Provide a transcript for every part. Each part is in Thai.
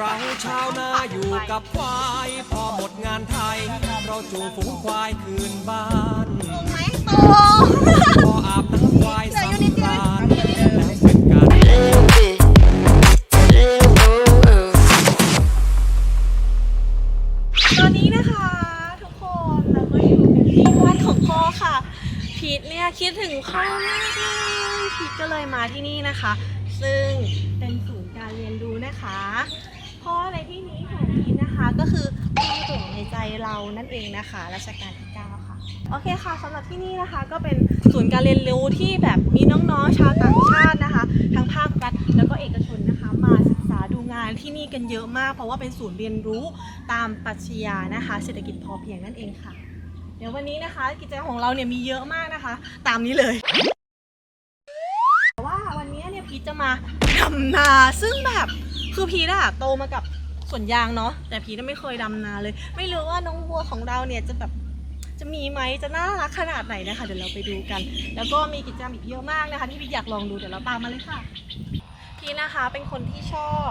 เราชาวนาอยู่กับควายพอหมดงานไทย เราจูงฝูงควายคืนบ้านไหมตัวพออาบน้ำควายสำราญแล้วเสร็จการตอนนี้นะคะ ทุกคนเราก็อยู่กันที่บ้านของพ่อค่ะ พีทเนี่ยคิดถึงพ่อมากเลยพีทก็เลยมาที่นี่นะคะ ซึ่งเป็นศูนย์การเรียนรู้นะคะ พ่อในที่นี้ของพีทนะคะก็คือพ่อหลวในใจเรานั่นเองนะคะรัชกาลที่9ค่ะ โอเคค่ะสำหรับที่นี่นะคะก็เป็นศูนย์การเรียนรู้ที่แบบมีน้องๆชาวต่างชาตินะคะ ทั้งภาครัฐแล้วก็เอกชนนะคะ มาศึกษาดูงานที่นี่กันเยอะมาก เพราะว่าเป็นศูนย์เรียนรู้ตามปรัชญานะคะ เศรษฐกิจพอเพียงนั่นเองค่ะ เดี๋ยววันนี้นะคะ กิจกรรมของเราเนี่ยมีเยอะมากนะคะ ตามนี้เลยแต่ว่าวันนี้เนี่ยพีทจะมาดำนาซึ่งแบบ คือพีทอะโตมากับสวนยางเนาะแต่พีทไม่เคยดำนาเลย ไม่รู้ว่าน้องวัวของเราเนี่ยจะแบบจะมีไหมจะน่ารักขนาดไหนนะคะเดี๋ยวเราไปดูกัน แล้วก็มีกิจกรรมอีกเยอะมากนะคะ ที่พี่อยากลองดูเดี๋ยวเราตามมาเลยค่ะ พี่นะคะเป็นคนที่ชอบ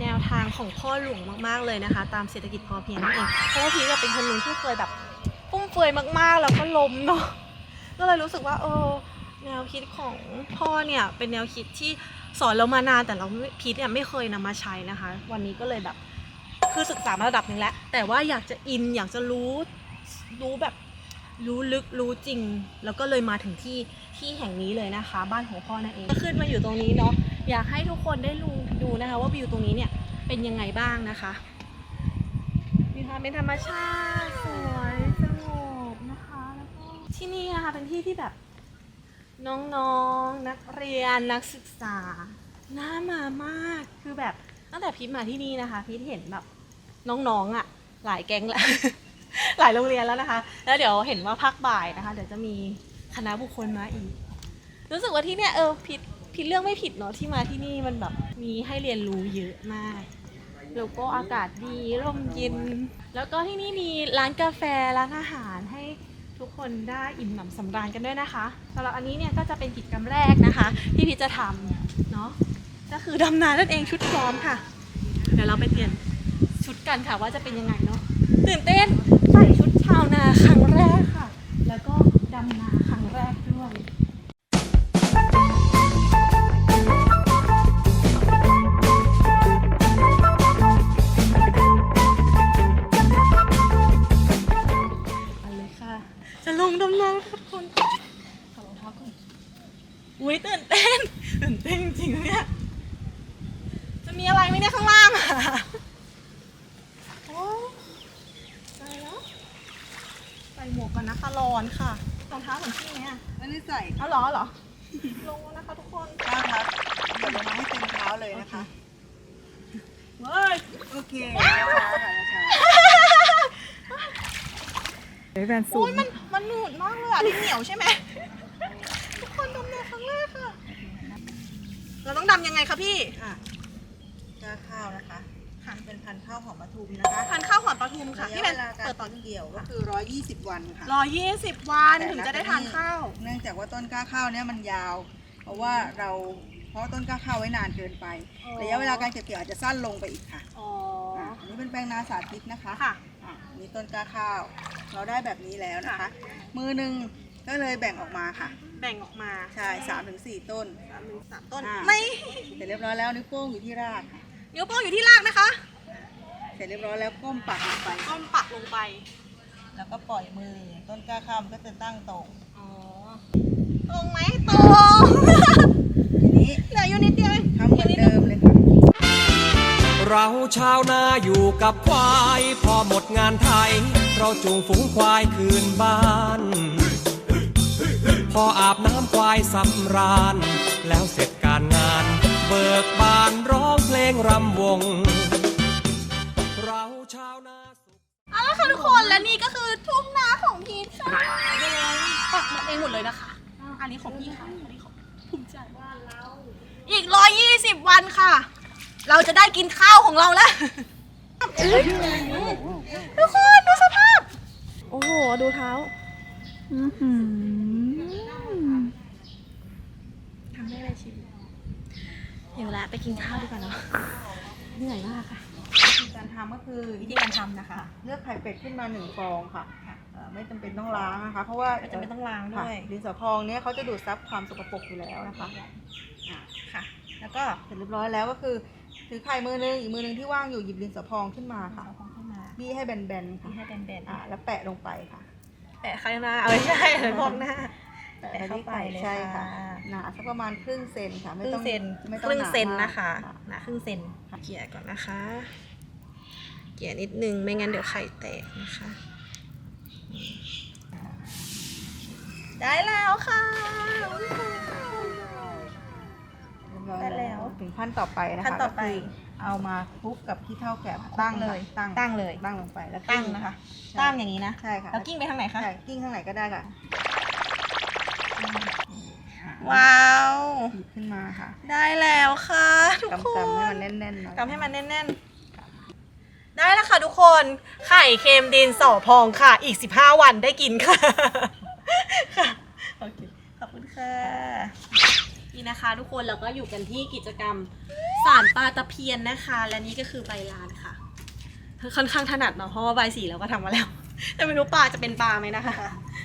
แนวทางของพ่อหลวงมากๆเลยนะคะ ตามเศรษฐกิจพอเพียงนั่นเองเพราะว่าพี่ก็เป็นคนหนึ่งที่เคยแบบฟุ่มเฟือยมากๆ แล้วก็ล้มเนาะก็เลยรู้สึกว่าเออแนวคิดของพ่อเนี่ยเป็นแนวคิดที่ สอนเรามานานแต่เราพีทเนี่ยไม่เคยนำมาใช้นะคะ วันนี้ก็เลยแบบคือศึกษามาระดับหนึ่งแล้ว แต่ว่าอยากจะอินอยากจะรู้รู้แบบรู้ลึกรู้จริง แล้วก็เลยมาถึงที่ที่แห่งนี้เลยนะคะ บ้านของพ่อนั่นเองขึ้นมาอยู่ตรงนี้เนาะอยากให้ทุกคนได้ดูดูนะคะ ว่าวิวตรงนี้เนี่ยเป็นยังไงบ้างนะคะมีความเป็นธรรมชาติสวยสงบนะคะแล้วก็ที่นี่นะคะเป็นที่ที่แบบ น้องๆนักเรียนนักศึกษาน่ามามากคือแบบตั้งแต่พีทมาที่นี่นะคะ พีทเห็นแบบน้องๆอะ หลายแก๊งแล้ว หลายโรงเรียนแล้วนะคะ แล้วเดี๋ยวเห็นว่าพักบ่ายนะคะ เดี๋ยวจะมีคณะบุคคลมาอีก รู้สึกว่าที่เนี่ยเออผิดผิดเรื่องไม่ผิดเนาะที่มาที่นี่มันแบบมีให้เรียนรู้เยอะมากแล้วก็อากาศดีร่มเย็น แล้วก็ที่นี่มีร้านกาแฟร้านอาหาร คนได้อิ่มหนำสำราญกันด้วยนะคะสำหรับอันนี้เนี่ยก็จะเป็นกิจกรรมแรกนะคะ ที่พี่จะทำเนาะก็คือดำนานั่นเองชุดพร้อมค่ะ เดี๋ยวเราไปเปลี่ยนชุดกันค่ะว่าจะเป็นยังไงเนาะตื่นเต้นใส่ชุดชาวนาครั้งแรกค่ะ แล้วก็ดำนา อนนะคะร้อนค่ะรองเท้าของพี่เนี่ยไม่ได้ใส่เอาเหรอเหรอลงแล้วนะคะทุกคนข้างครับใส่ลงมาให้เต็มเท้าเลยนะคะเว้ยโอเคช้าค่ะช้าเดี๋ยวแฟนสูโอ้งยมันมันหนืดมากเลยอะที่เหนียวใช่ไหมทุกคนดำน้ำครั้งแรกค่ะ เราต้องดำยังไงคะพี่ อะกล้าข้าวนะคะ พันธุ์เป็นพันธุ์ข้าวหอมปทุมนะคะทานข้าวหอมปลาทูมค่ะระที่ยะเป็เวนลาการเปิดตอนเก็บเกี่ยวก็คือ 120 วันค่ะรอยี่สิบวันถึงจะได้ทานข้าว เนื่องจากว่าต้นกล้าข้าวเนี่ยมันยาว เพราะว่าเราเพราะต้นกล้าข้าวไว้นานเกินไปอ๋อ ระยะเวลาการเก็บเกี่ยวอาจจะสั้นลงไปอีกค่ะอ๋ออะอันนี้เป็นแปลงนาสาธิตนะคะค่ะ อะนี่ต้นกล้าข้าว เราได้แบบนี้แล้วนะคะมือหนึ่งก็เลยแบ่งออกมาค่ะ แบ่งออกมาใช่สามถึงสี่ต้น สามหนึ่งสามต้นอ่า ไม่ เสร็จเรียบร้อยแล้วนิ้วโป้งอยู่ที่รากค่ะ นิ้วโป้งอยู่ที่รากนะคะ เสร็จเรียบร้อยแล้วก้มปักลงไป ก้มปักลงไป แล้วก็ปล่อยมือ ต้นกล้าข้าวมันก็จะตั้งตรงอ๋อ ตรงไหมตรงทีนี้เหลืออยู่นิดเดียวเองทำเหมือนเดิมเลยค่ะเราชาวนาอยู่กับควาย พอหมดงานไทย เราจูงฝูงควายคืนบ้าน พออาบน้ำควายสำราญ แล้วเสร็จการงาน เบิกบานร้องเพลงรำวง เราชาวนาสุขเอาละค่ะทุกคนและนี่ก็คือทุ่งนาของพีชค่ะปักหมดเองหมดเลยนะคะอ่าอันนี้ของพี่ค่ะอันนี้ของภูมิใจบ้านเราอีกร้อยยี่สิบวันค่ะ เราจะได้กินข้าวของเราแล้ว ทุกคนดูสภาพ โอ้โห ดูเท้าทำได้เลยชิมเดี๋ยวละไปกินข้าวดีกว่าเนาะเหนื่อยมากค่ะการทำก็คือวิธีการทำนะคะ เลือกไข่เป็ดขึ้นมาหนึ่งฟองค่ะค่ะเอ่อไม่จำเป็นต้องล้างนะคะ เพราะว่าก็จะไม่ต้องล้างค่ะด้วยดินสอพองเนี้ยเขาจะดูดซับความสกปรกอยู่แล้วนะคะอะค่ะ แล้วก็เสร็จเรียบร้อยแล้วก็คือถือไข่มือนึงอีกมือนึงที่ว่างอยู่หยิบดินสอพองขึ้นมาค่ะเอาของเข้ามาบี้ให้แบนๆที่ค่ะให้แบนๆอะแล้วแปะลงไปค่ะ แปะข้างหน้าเอาไม่ใช่พอกหน้า แปะแปะเข้าที่ไข่ไปเลยใช่ค่ะค่ะหนาสักประมาณครึ่งเซนค่ะคไม่รึ่ต้องงเซนไม่คต้องรึ่งหนาเซนมากนะคะหนาครึ่งเซนเกลี่ยก่อนนะคะ เกลี่ยนิดนึงไม่งั้นเดี๋ยวไข่แตกนะคะ ได้แล้วค่ะเรียบร้อยได้แล้วถึงขั้นต่อไปนะคะขั้นต่อไปก็คือเอามาคลุกกับที่เท่าแก่ตั้งเลยค่ะตั้งตั้งเลยตั้งลงไปแล้วตั้งนะคะใช่ตั้งอย่างนี้นะใช่ค่ะแล้วกิ้งไปทางไหนคะใช่กิ้งข้างไหนก็ได้ค่ะ ว้าว หยิบขึ้นมาค่ะได้แล้วค่ะ ทุกคนกำๆให้มันแน่นๆหน่อยกำให้มันแน่นๆ ได้แล้วค่ะทุกคน ไข่เค็มดินสอพองค่ะ อีก 15 วันได้กินค่ะ ค่ะ โอเค ขอบคุณค่ะนี่นะคะทุกคนเราก็อยู่กันที่กิจกรรมสารปลาตะเพียนนะคะ และนี่ก็คือใบลานค่ะ ค่อนข้างถนัดเนาะ เพราะว่าใบสีเราก็ทำมาแล้ว แต่ไม่รู้ปลาจะเป็นปลาไหมนะคะ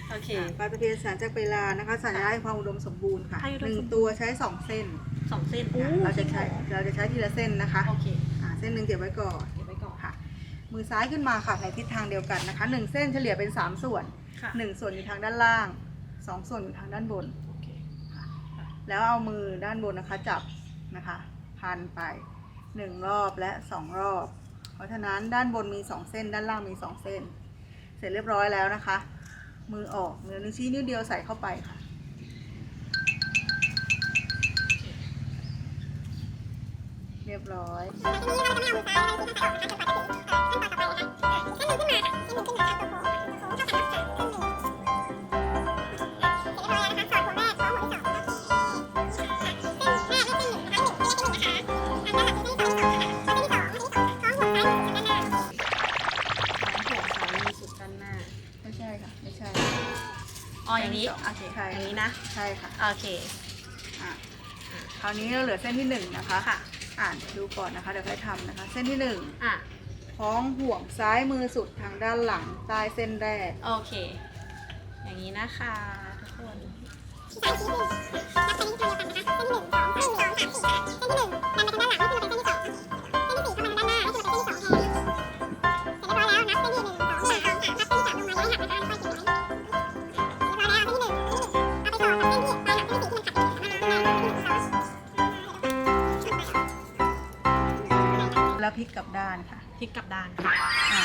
โอเค ปลาตะเพียนสารจากเวลานะคะสัญลักษณ์ความอุดมสมบูรณ์ค่ะให้อุดมหนึ่งสมบูรณ์ตัวใช้สองเส้นสองเส้นค่ะเราจะใช้เราจะใช้ทีละเส้นนะคะโอเคอ่าเส้นหนึ่งเก็บไว้ก่อน เก็บไว้ก่อนค่ะ มือซ้ายขึ้นมาค่ะในทิศทางเดียวกันนะคะหนึ่งเส้นเฉลี่ยเป็นสามส่วนค่ะหนึ่งส่วนอยู่ทางด้านล่างสองส่วนอยู่ทางด้านบน โอเค แล้วเอามือด้านบนนะคะจับนะคะพันไปหนึ่งรอบและสองรอบ เพราะฉะนั้นด้านบนมีสองเส้น ด้านล่างมีสองเส้นเส ร็จเรียบร้อยแล้วนะคะ มือออกเนื้อนิ้วชี้นิ้วเดียวใส่เข้าไปค่ะเรียบร้อย ค่ะไม่ใช่อ๋ออย่างนี้โอเคใช่อย่างนี้นะใช่ค่ะโอเคอะคราวนี้เราเหลือเส้นที่หนึ่งนะคะค่ะ อ่านดูก่อนนะคะเดี๋ยวค่อยทำนะคะ เส้นที่หนึ่งอะคล้องห่วงซ้ายมือสุดทางด้านหลังใต้เส้นแรกโอเค อย่างนี้นะคะ ทุกคน ล้วพลิกกลับด้านค่ะพลิกกลับด้านค่ะ อ่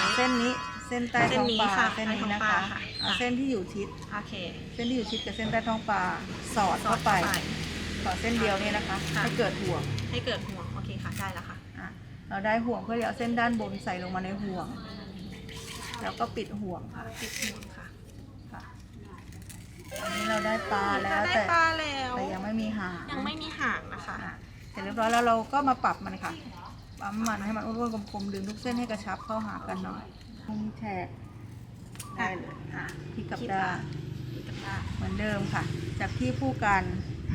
าเส้นนี้เส้นใต้เส้ท้นองนี้ปลาค่ะเส้นนี้นะใต้ท้องปคะลาค่ะเอาเส้นที่อยู่ชิด โอเคเส้นที่อยู่ชิดกับเส้นใต้ท้องปลาสอดเข้าไป สอดเส้นเดียวเนี่ยนะคะค่ะ ให้เกิดห่วงให้เกิดห่วงโอเคค่ะได้แล้วค่ะ อะเราได้ห่วงเพื่อจะเอาเส้นด้านบนใส่ลงมาในห่วง แล้วก็ปิดห่วงค่ะปิดห่วงค่ะค่ะอันนี้เราได้ปลาแล้วได้แต่ปลาแล้วแต่ยังไม่มีหางยังไม่มีหางนะคะ อะเสร็จเรียบร้อยแล้วเราก็มาปรับมันค่ะ ปั๊มมันให้มันอ้วนๆกลมๆดึงทุกเส้นให้กระชับเข้าหากันหน่อยมุมแฉกได้เลยอะที่กลับด้านปิดกลับด้านเหมือนเดิมค่ะ จากที่ผู้กัน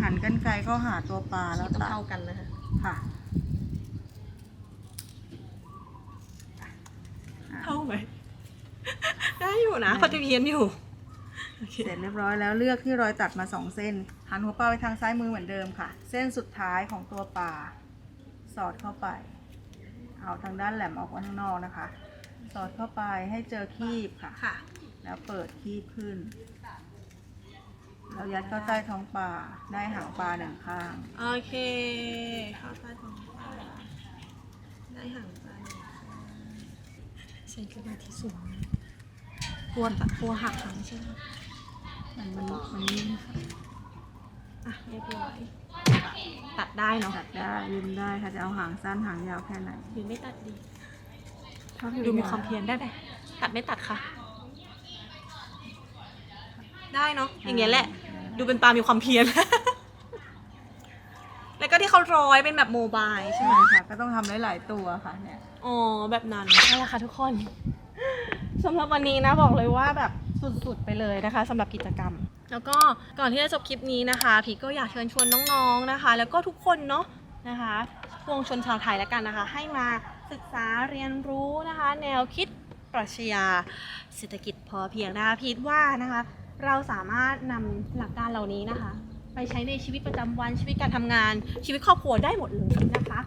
หันกันไกลเข้าหาตัวปลาแล้วต้องตัดเท่ากันนะคะค่ะเท่าไหมได้อยู่นะปฏิเพียนอยู่โอเคเสร็จเรียบร้อยแล้วเลือกที่รอยตัดมาสองเส้น หันหัวปลาไปทางซ้ายมือเหมือนเดิมค่ะ เส้นสุดท้ายของตัวปลาสอดเข้าไป เอาทางด้านแหลมออกมาข้างนอกนะคะ สอดเข้าไปให้เจอคีบค่ะ ค่ะ แล้วเปิดคีบขึ้น แล้วยัดเข้าใต้ท้องปลาได้หางปลาหนึ่งข้าง โอเคเข้าใต้ท้องปลาได้หางปลาหนึ่งค่ะใช้กระดาษที่สูงนะกลัวตัดกลัวหักหางใช่ไหมมันมันมันนิ่มค่ะอะเรียบร้อย ตัดได้เนาะตัดได้ยืมได้ค่ะจะเอาหางสั้นหางยาวแค่ไหนหรือไม่ตัดดีชอบดูมีความเพียรได้ไหมตัดไม่ตัดค่ะ ได้เนาะอย่างเงี้ยแหละ ดูเป็นปลามีความเพียรแล้วก็ที่เขาร้อยเป็นแบบโมบายใช่ใช่ไหมค่ะก็ต้องทำหลาย ๆ ตัวค่ะเนี่ย อ๋อแบบนั้นนั่นแหละค่ะทุกคนสำหรับวันนี้นะบอกเลยว่าแบบสุดๆไปเลยนะคะสำหรับกิจกรรม แล้วก็ก่อนที่จะจบคลิปนี้นะคะ พีก็อยากเชิญชวนน้องๆนะคะ แล้วก็ทุกคนเนาะนะคะพวงชนชาวไทยแล้วกันนะคะ ให้มาศึกษาเรียนรู้นะคะ แนวคิดปรัชญาเศรษฐกิจพอเพียงนะคะพีทว่านะคะ เราสามารถนำหลักการเหล่านี้นะคะ ไปใช้ในชีวิตประจำวันชีวิตการทำงาน ชีวิตครอบครัวได้หมดเลยนะคะ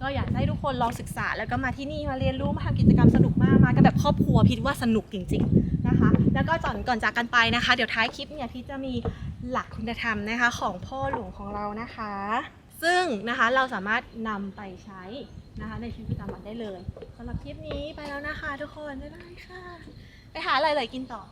ก็อยากให้ทุกคนลองศึกษาแล้วก็มาที่นี่มาเรียนรู้มาทำกิจกรรมสนุกมากมากันแบบครอบครัวพีทว่าสนุกจริง ๆ นะคะ แล้วก็ก่อนก่อนจากกันไปนะคะ เดี๋ยวท้ายคลิปเนี่ยพีทจะมีหลักคุณธรรมนะคะของพ่อหลวงของเรานะคะ ซึ่งนะคะเราสามารถนำไปใช้นะคะในชีวิตประจำวันได้เลยสำหรับคลิปนี้ไปแล้วนะคะ ทุกคนบ๊ายบายค่ะ ไปหาอะไรเลยกินต่อ